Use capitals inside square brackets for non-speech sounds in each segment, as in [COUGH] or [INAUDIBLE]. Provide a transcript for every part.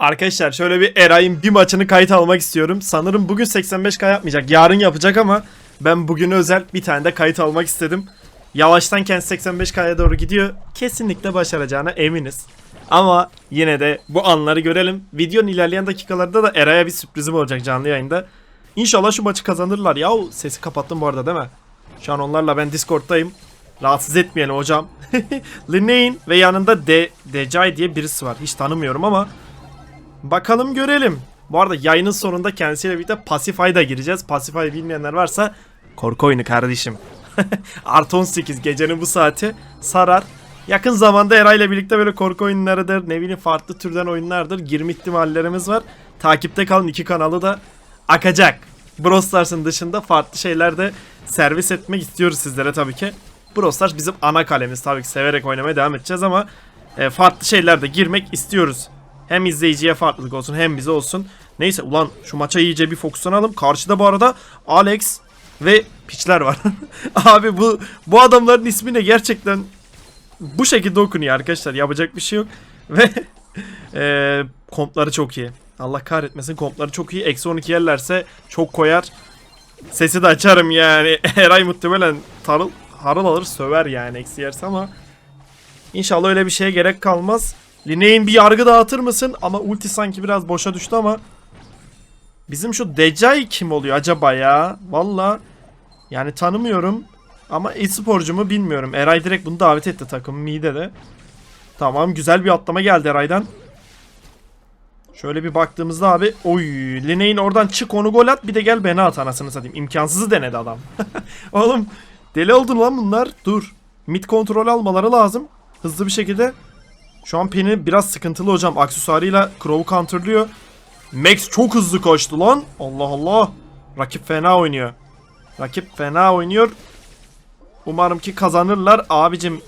Arkadaşlar şöyle bir Eray'ın bir maçını kayıt almak istiyorum. Sanırım bugün 85K yapmayacak. Yarın yapacak ama ben bugün özel bir tane de kayıt almak istedim. Yavaştan kendisi 85K'ya doğru gidiyor. Kesinlikle başaracağına eminiz. Ama yine de bu anları görelim. Videonun ilerleyen dakikalarda da Eray'a bir sürprizim olacak canlı yayında. İnşallah şu maçı kazanırlar. Yahu sesi kapattım bu arada değil mi? Şu an onlarla ben Discord'dayım. Rahatsız etmeyelim hocam. [LAUGHS] Linnane ve yanında De Decay diye birisi var. Hiç tanımıyorum ama Bakalım görelim. Bu arada yayının sonunda kendisiyle birlikte Pacify'da gireceğiz. Pacify bilmeyenler varsa korku oyunu kardeşim. [LAUGHS] Artı 18 gecenin bu saati sarar. Yakın zamanda Eray'la birlikte böyle korku oyunlarıdır, ne bileyim farklı türden oyunlardır. Girme ihtimallerimiz var. Takipte kalın iki kanalı da akacak. Brawl Stars'ın dışında farklı şeyler de servis etmek istiyoruz sizlere tabii ki. Brawl bizim ana kalemiz tabii ki severek oynamaya devam edeceğiz ama e, farklı şeyler de girmek istiyoruz. Hem izleyiciye farklılık olsun hem bize olsun. Neyse ulan şu maça iyice bir fokuslanalım. Karşıda bu arada Alex ve piçler var. [LAUGHS] Abi bu bu adamların ismi ne gerçekten bu şekilde okunuyor arkadaşlar. Yapacak bir şey yok. [LAUGHS] Ve e, kompları çok iyi. Allah kahretmesin kompları çok iyi. Eksi 12 yerlerse çok koyar. Sesi de açarım yani. [LAUGHS] Eray muhtemelen tarıl, harıl alır söver yani eksi yerse ama İnşallah öyle bir şeye gerek kalmaz. Line'in bir yargı dağıtır mısın? Ama ulti sanki biraz boşa düştü ama Bizim şu Decay kim oluyor acaba ya? Valla yani tanımıyorum ama e-sporcu mu bilmiyorum. Eray direkt bunu davet etti takım Mide de. Tamam güzel bir atlama geldi Eray'dan. Şöyle bir baktığımızda abi oy Line'in oradan çık onu gol at bir de gel beni at anasını satayım. İmkansızı denedi adam. [LAUGHS] Oğlum deli oldu lan bunlar. Dur. Mid kontrol almaları lazım. Hızlı bir şekilde. Şu an Penny biraz sıkıntılı hocam. Aksesuarıyla Crow'u counterlıyor. Max çok hızlı koştu lan. Allah Allah. Rakip fena oynuyor. Rakip fena oynuyor. Umarım ki kazanırlar. Abicim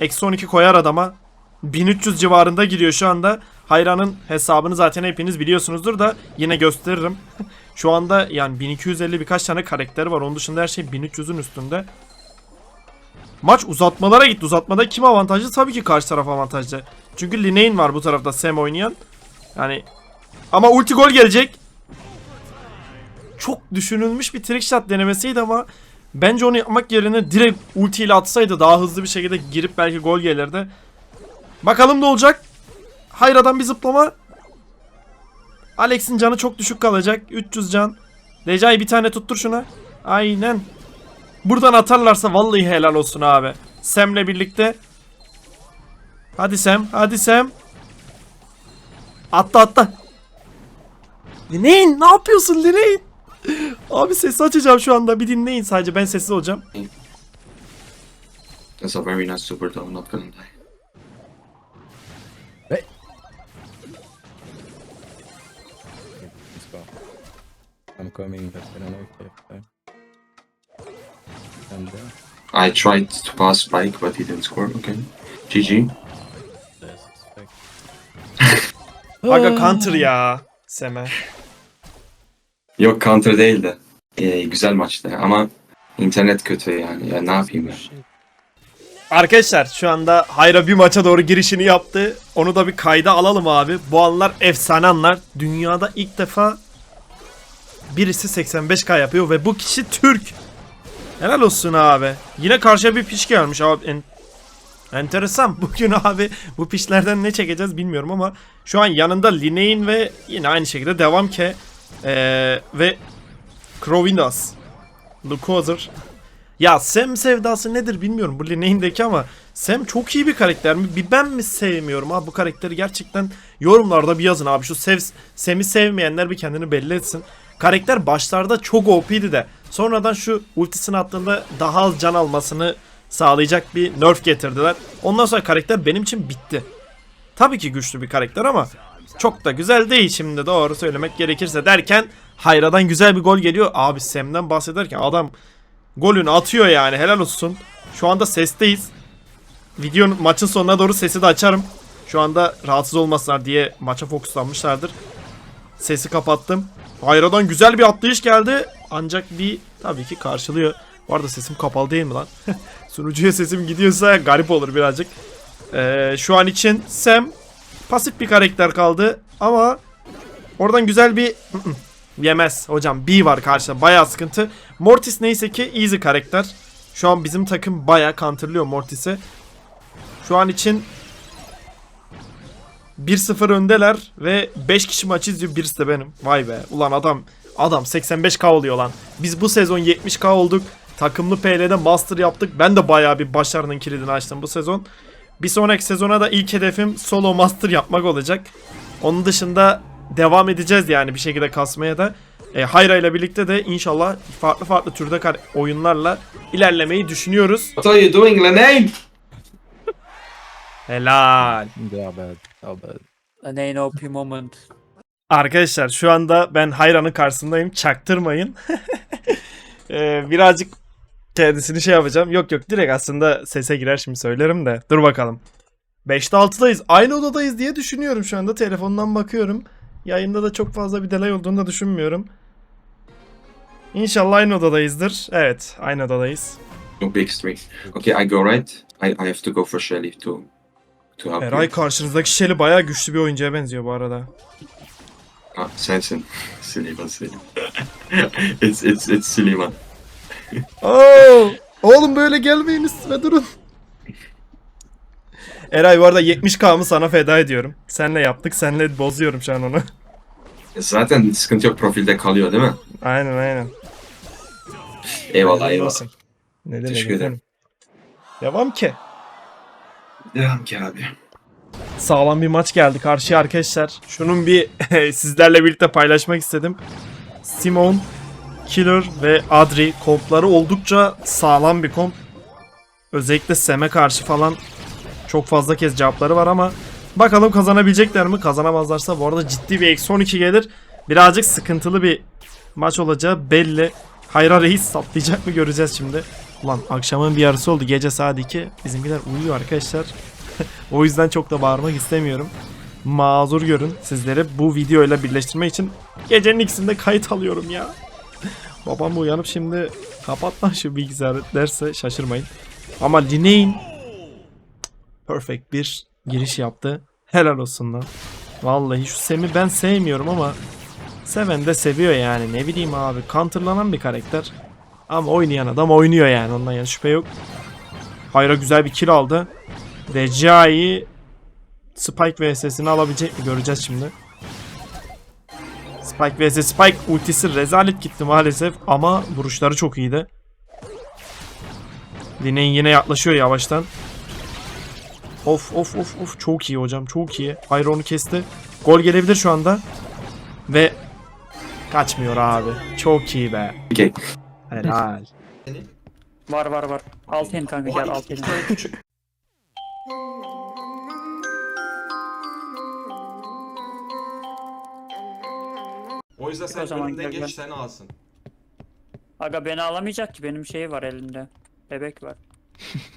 eksi 12 koyar adama. 1300 civarında giriyor şu anda. Hayran'ın hesabını zaten hepiniz biliyorsunuzdur da yine gösteririm. [LAUGHS] şu anda yani 1250 birkaç tane karakteri var. Onun dışında her şey 1300'ün üstünde. Maç uzatmalara gitti. Uzatmada kim avantajlı? Tabii ki karşı taraf avantajlı. Çünkü Lineyn var bu tarafta Sam oynayan. Yani ama ulti gol gelecek. Çok düşünülmüş bir trick shot denemesiydi ama bence onu yapmak yerine direkt ulti ile atsaydı daha hızlı bir şekilde girip belki gol gelirdi. Bakalım ne olacak? Hayra'dan bir zıplama. Alex'in canı çok düşük kalacak. 300 can. Recai bir tane tuttur şuna. Aynen. Buradan atarlarsa vallahi helal olsun abi. Sam'le birlikte. Hadi Sam, hadi Sam. Atla atla. Dinleyin, ne yapıyorsun dinleyin. Abi sesi açacağım şu anda. Bir dinleyin sadece. Ben sessiz olacağım. That's a very nice super though, I'm not gonna die. Let's go. I'm coming, but I don't know if I have time. And uh, I tried to pass Spike, but he didn't score. Okay. GG. Aga counter ya. Seme. Yok counter değil de. Ee, güzel maçtı ama internet kötü yani. Ya ne yapayım ya. Arkadaşlar şu anda Hayra bir maça doğru girişini yaptı. Onu da bir kayda alalım abi. Bu anlar efsane anlar. Dünyada ilk defa birisi 85k yapıyor ve bu kişi Türk. Helal olsun abi. Yine karşıya bir piş gelmiş abi. En- enteresan. [LAUGHS] Bugün abi bu pişlerden ne çekeceğiz bilmiyorum ama şu an yanında Lineyn ve yine aynı şekilde devam ke ee, ve Crowinas. Lukozer. Ya Sam sevdası nedir bilmiyorum bu Lineyn'deki ama Sam çok iyi bir karakter mi? Bir ben mi sevmiyorum abi bu karakteri gerçekten yorumlarda bir yazın abi. Şu sev, Sam'i sevmeyenler bir kendini belli etsin. Karakter başlarda çok OP'di de sonradan şu ultisini attığında daha az can almasını sağlayacak bir nerf getirdiler. Ondan sonra karakter benim için bitti. Tabii ki güçlü bir karakter ama çok da güzel değil şimdi doğru söylemek gerekirse derken Hayra'dan güzel bir gol geliyor. Abi Sam'den bahsederken adam golünü atıyor yani helal olsun. Şu anda sesteyiz. Videonun maçın sonuna doğru sesi de açarım. Şu anda rahatsız olmasınlar diye maça fokuslanmışlardır. Sesi kapattım. Hayra'dan güzel bir atlayış geldi. Ancak bir tabii ki karşılıyor. Bu arada sesim kapalı değil mi lan? [LAUGHS] Sunucuya sesim gidiyorsa garip olur birazcık. Ee, şu an için Sam pasif bir karakter kaldı ama oradan güzel bir [CLEARS THROAT] yemez hocam. B var karşıda bayağı sıkıntı. Mortis neyse ki easy karakter. Şu an bizim takım bayağı counterlıyor Mortis'i. Şu an için 1-0 öndeler ve 5 kişi maç izliyor birisi de benim. Vay be ulan adam adam 85k oluyor lan. Biz bu sezon 70k olduk. Takımlı PL'de master yaptık. Ben de bayağı bir başarının kilidini açtım bu sezon. Bir sonraki sezona da ilk hedefim solo master yapmak olacak. Onun dışında devam edeceğiz yani bir şekilde kasmaya da. E, Hayra ile birlikte de inşallah farklı farklı türde oyunlarla ilerlemeyi düşünüyoruz. What are you doing, Lenane? [LAUGHS] Helal. Are bad. Are bad. An ain't OP moment. Arkadaşlar şu anda ben Hayra'nın karşısındayım. Çaktırmayın. Ee, [LAUGHS] birazcık kendisini şey yapacağım. Yok yok direkt aslında sese girer şimdi söylerim de. Dur bakalım. 5'te 6'dayız. Aynı odadayız diye düşünüyorum şu anda. Telefondan bakıyorum. Yayında da çok fazla bir delay olduğunu da düşünmüyorum. İnşallah aynı odadayızdır. Evet aynı odadayız. No big string. Okay, I go right. I, I have to go for Shelly to to help Eray you. karşınızdaki Shelly bayağı güçlü bir oyuncuya benziyor bu arada. Ah, sensin. [LAUGHS] Süleyman Süleyman. [LAUGHS] it's it's it's Süleyman. Oo, oğlum böyle gelmeyin üstüme durun. Eray bu arada 70k'mı sana feda ediyorum. Senle yaptık, senle bozuyorum şu an onu. Zaten sıkıntı yok profilde kalıyor değil mi? aynen aynen. Eyvallah eyvallah. olsun. Ne demek Teşekkür ederim. Devam ki. Devam ki abi. Sağlam bir maç geldi karşıya arkadaşlar. Şunun bir [LAUGHS] sizlerle birlikte paylaşmak istedim. Simon, Killer ve Adri kompları oldukça sağlam bir komp. Özellikle Sem'e karşı falan çok fazla kez cevapları var ama bakalım kazanabilecekler mi? Kazanamazlarsa bu arada ciddi bir eksi 12 gelir. Birazcık sıkıntılı bir maç olacağı belli. Hayra Reis saplayacak mı göreceğiz şimdi. Ulan akşamın bir yarısı oldu. Gece saat 2. Bizimkiler uyuyor arkadaşlar. [LAUGHS] O yüzden çok da bağırmak istemiyorum. Mazur görün sizleri bu videoyla birleştirmek için gecenin ikisinde kayıt alıyorum ya. Babam uyanıp şimdi kapat lan şu bilgisayarı derse şaşırmayın. Ama Line'in perfect bir giriş yaptı. Helal olsun lan. Vallahi şu Sem'i ben sevmiyorum ama seven de seviyor yani ne bileyim abi counterlanan bir karakter. Ama oynayan adam oynuyor yani ondan yana şüphe yok. Hayra güzel bir kill aldı. Recai Spike vs'sini alabilecek mi göreceğiz şimdi. Spike vs Spike ultisi rezalet gitti maalesef ama vuruşları çok iyiydi. Line'in yine yaklaşıyor yavaştan. Of of of of çok iyi hocam çok iyi. Hayır onu kesti. Gol gelebilir şu anda. Ve kaçmıyor abi. Çok iyi be. Helal. Var var var. Altın kanka gel altın. O [LAUGHS] yüzden sen O zaman önümden geç seni alsın. Aga beni alamayacak ki benim şey var elinde. Bebek var. [LAUGHS]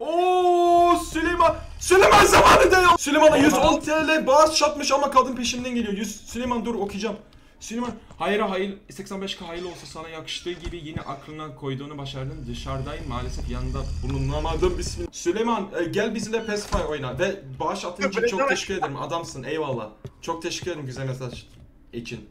Oo Süleyman! Süleyman zamanında ya! Süleyman'a 110 TL bağış çatmış ama kadın peşimden geliyor. 100 Süleyman dur okuyacağım. Süleyman hayra hayır 85k hayırlı olsa sana yakıştığı gibi yine aklına koyduğunu başardın. Dışarıdayım maalesef yanında bulunamadım. Bismillah. Süleyman e, gel bizimle Pacify oyna ve bağış attığın için çok teşekkür ederim. Adamsın eyvallah. Çok teşekkür ederim güzel mesaj için.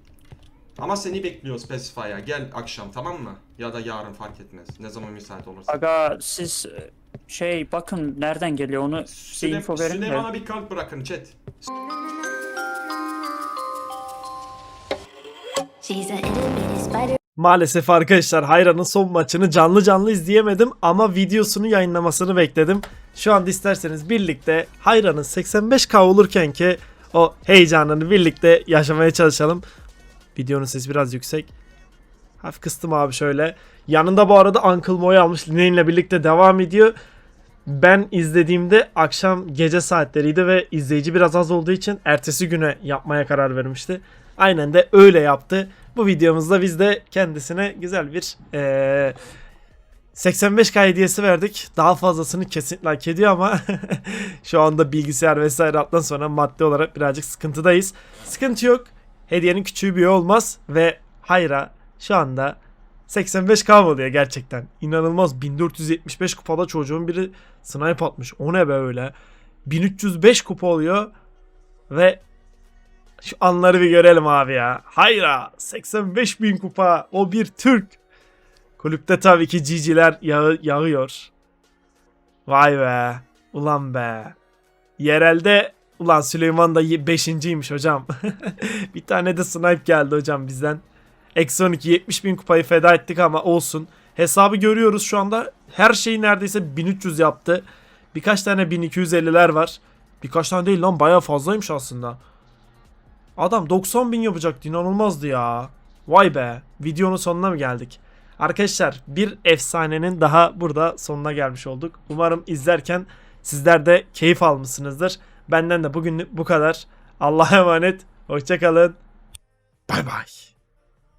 Ama seni bekliyoruz Pacify'a. Gel akşam tamam mı? Ya da yarın fark etmez. Ne zaman müsait olursa. Aga siz e, şey bakın nereden geliyor onu size Süley- info verin de. Süleyman'a bir kalp bırakın chat. She's Maalesef arkadaşlar Hayra'nın son maçını canlı canlı izleyemedim ama videosunu yayınlamasını bekledim. Şu anda isterseniz birlikte Hayra'nın 85k olurken ki o heyecanını birlikte yaşamaya çalışalım. Videonun sesi biraz yüksek. Hafif kıstım abi şöyle. Yanında bu arada Uncle Mo'yu almış. Line'inle birlikte devam ediyor. Ben izlediğimde akşam gece saatleriydi ve izleyici biraz az olduğu için ertesi güne yapmaya karar vermişti. Aynen de öyle yaptı. Bu videomuzda biz de kendisine güzel bir eee 85k hediyesi verdik. Daha fazlasını kesinlikle hak ediyor ama [LAUGHS] şu anda bilgisayar vesaire alttan sonra maddi olarak birazcık sıkıntıdayız. Sıkıntı yok. Hediyenin küçüğü bir olmaz ve hayra şu anda 85k mı oluyor gerçekten? İnanılmaz 1475 kupada çocuğun biri snipe atmış. O ne be öyle? 1305 kupa oluyor ve şu anları bir görelim abi ya. Hayra 85 bin kupa o bir Türk. Kulüpte tabii ki GG'ler yağı, yağıyor. Vay be. Ulan be. Yerelde ulan Süleyman da 5.ymiş hocam. [LAUGHS] bir tane de snipe geldi hocam bizden. Eksi 12 70 bin kupayı feda ettik ama olsun. Hesabı görüyoruz şu anda. Her şeyi neredeyse 1300 yaptı. Birkaç tane 1250'ler var. Birkaç tane değil lan baya fazlaymış aslında. Adam 90 bin yapacaktı inanılmazdı ya. Vay be videonun sonuna mı geldik? Arkadaşlar bir efsanenin daha burada sonuna gelmiş olduk. Umarım izlerken sizler de keyif almışsınızdır. Benden de bugünlük bu kadar. Allah'a emanet. Hoşçakalın. Bay bay.